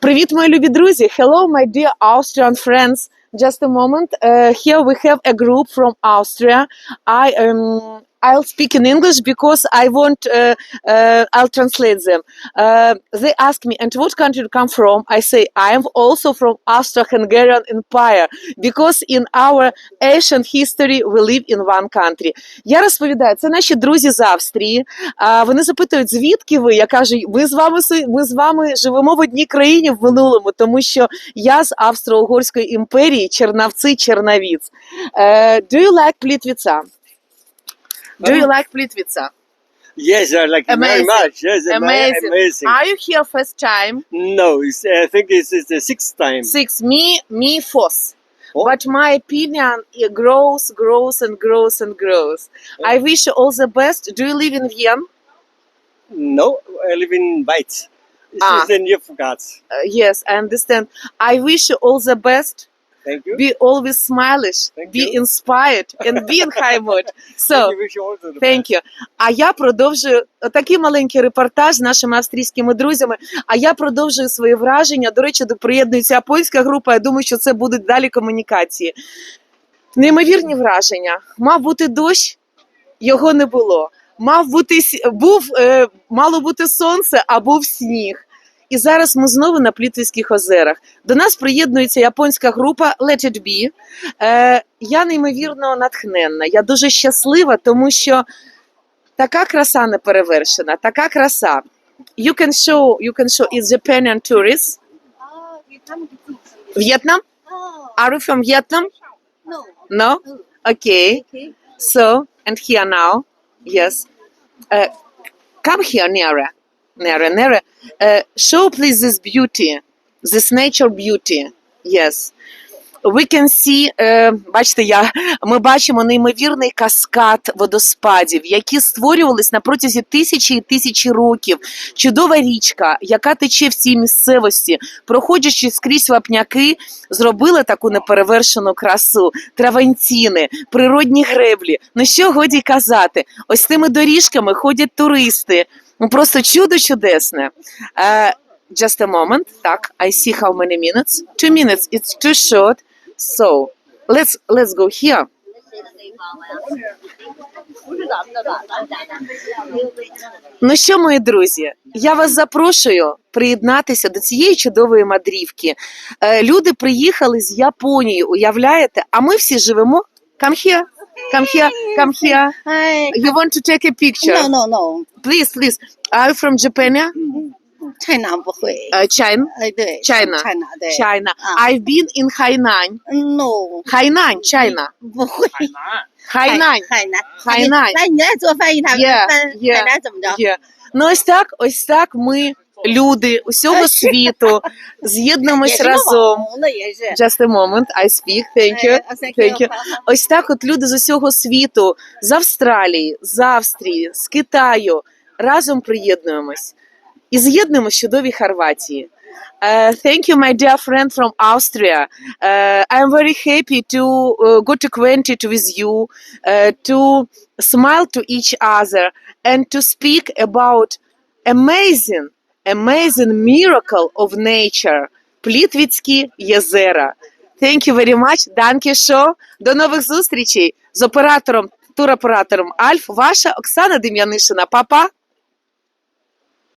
Привіт, мої любі друзі! Hello, my dear Austrian friends. Just a moment. Uh, here we have a group from Austria. I um, I'll speak in English because I want. Uh, uh, I'll translate them. Uh, they ask me, "And what country you come from?" I say, "I am also from Austro-Hungarian Empire because in our ancient history we live in one country." Я розповідаю, це наші друзі з Австрії. А вони запитують, звідки ви? Я кажу, ми з вами ми з вами живемо в одній країні в минулому, тому що я з Австро-Угорської імперії, Чернавці, Чернавіць. Е, do you like Plitvica? Do you like Plitvica? Yes, I like it very much. Yes, Amazing. amazing. Are you here first time? No, it's, I think it's, it's the sixth time. Six, me, me fourth. Oh. But my opinion it grows, grows, and grows and grows. I wish you all the best. Do you live in Vienna? No, I live in Weiz. It's Ah. just in Jeffergatz. Uh, yes, I understand. I wish you all the best. Thank you. Be always Thank be you. inspired, and be in high mood. So, Thank you. Wish you also the thank you. А я продовжую такий маленький репортаж з нашими австрійськими друзями. А я продовжую свої враження. До речі, до- приєднується японська група. Я думаю, що це будуть далі комунікації. Неймовірні враження. Мав бути дощ, його не було. Мав бути с- був, е, мало бути сонце, а був сніг. І зараз ми знову на Плітвійських озерах. До нас приєднується японська група Let It Be. Е, я неймовірно натхненна. Я дуже щаслива, тому що така краса не перевершена, така краса. You can show, you can show it's Japan tourists. Oh. Vietnam? Oh, Are you from Vietnam? no. No? Okay. So, and here now, yes. Uh, come here, nearer, nearer, nearer. Uh, show, please, this beauty, this nature beauty. Yes. We can see, е, бачите, я, ми бачимо неймовірний каскад водоспадів, які створювались на протязі тисячі і тисячі років. Чудова річка, яка тече в цій місцевості, проходячи скрізь вапняки, зробила таку неперевершену красу, траванціни, природні греблі. Ну що годі казати? Ось тими доріжками ходять туристи. Ну просто чудо чудесне. Uh, just a moment. Так, I see how many minutes. Two minutes. It's too short. So let's let's go here. Ну що, мої друзі? Я вас запрошую приєднатися до цієї чудової мадрівки. Люди приїхали з Японії, уявляєте? А ми всі живемо. Come here, come here, come here. You want to take a picture? No, no, no Please, please. Are you from Japan? Yeah? China 不会。 Uh, China. 哎，对 China China 对。 China. Ah. I've been in Hainan. No， Hainan, China. 不会。 Hainan. 海南。海南来，你来做翻译，他们 Yeah, 翻 yeah. 海南怎么着？ Є. Ну, ось так, ось так ми, люди усього світу, з'єднуємось 也是个网 разом. 红的也是。 Just a moment, I speak, thank you. 哎 thank Thank you. you. Ось так от люди з усього світу, з Австралії, з Австрії, з Китаю разом приєднуємось. І з'єднуємо чудові Хорватії. Uh, thank you, my dear friend from Austria. Uh, I'm very happy to uh, get acquainted with you, uh, to smile to each other, and to speak about amazing, amazing miracle of nature. Плітвіцькі єзера. Thank you very much. Danke schön. До нових зустрічей з оператором, туроператором Альф. Ваша Оксана Дем'янишина. Папа.